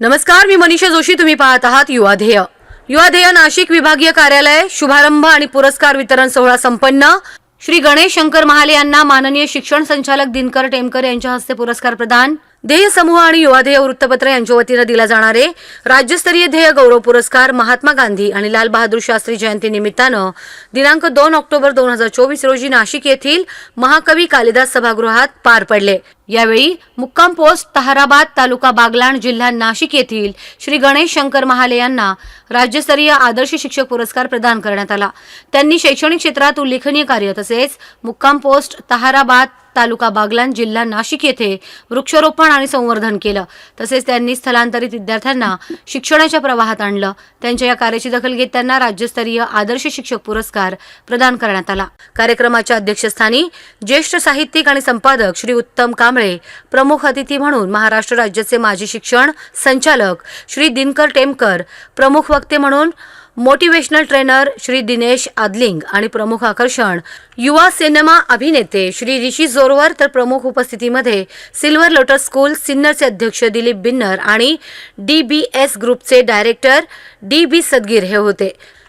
नमस्कार मी मनीषा जोशी तुम्ही पाहत आहात युवा ध्येय. युवा ध्येय नाशिक विभागीय कार्यालय शुभारंभ आणि पुरस्कार वितरण सोहळा संपन्न. श्री गणेश शंकर महाले यांना माननीय शिक्षण संचालक दिनकर टेमकर यांच्या हस्ते पुरस्कार प्रदान. ध्येय समूह आणि युवा ध्येय वृत्तपत्र यांच्या वतीनं दिला जाणारे राज्यस्तरीय ध्येय गौरव पुरस्कार महात्मा गांधी आणि लाल बहादूर शास्त्री जयंती निमित्तानं दिनांक दोन ऑक्टोबर दोन हजार चोवीस रोजी नाशिक येथील महाकवी कालिदास सभागृहात पार पडले. यावेळी मुक्काम पोस्ट तहाराबाद तालुका बागलाण जिल्हा नाशिक येथील श्री गणेश शंकर महाले यांना राज्यस्तरीय आदर्श शिक्षक पुरस्कार प्रदान करण्यात आला. त्यांनी शैक्षणिक क्षेत्रात उल्लेखनीय कार्य तसेच मुक्काम पोस्ट तहाराबाद तालुका बागलाण जिल्हा नाशिक येथे वृक्षारोपण आणि संवर्धन केलं. तसेच त्यांनी स्थलांतरित विद्यार्थ्यांना शिक्षणाच्या प्रवाहात आणलं. त्यांच्या या कार्याची दखल घेत त्यांना राज्यस्तरीय आदर्श शिक्षक पुरस्कार प्रदान करण्यात आला. कार्यक्रमाच्या अध्यक्षस्थानी ज्येष्ठ साहित्यिक आणि संपादक श्री उत्तम काम कांबळे प्रमुख अतिथी म्हणून महाराष्ट्र राज्याचे माजी शिक्षण संचालक श्री दिनकर टेमकर प्रमुख वक्ते म्हणून मोटिवेशनल ट्रेनर श्री दिनेश आदलिंग आणि प्रमुख आकर्षण युवा सिनेमा अभिनेते श्री ऋषी जोरवर तर प्रमुख उपस्थितीमध्ये सिल्वर लोटस स्कूल सिन्नरचे अध्यक्ष दिलीप बिन्नर आणि डी बी एस ग्रुपचे डायरेक्टर डी बी सदगीर हे होते.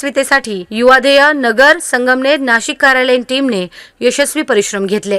यशस्वीतेसाठी युवाधेय नगर संगमनेर नाशिक कार्यालयीन टीमने यशस्वी परिश्रम घेतले.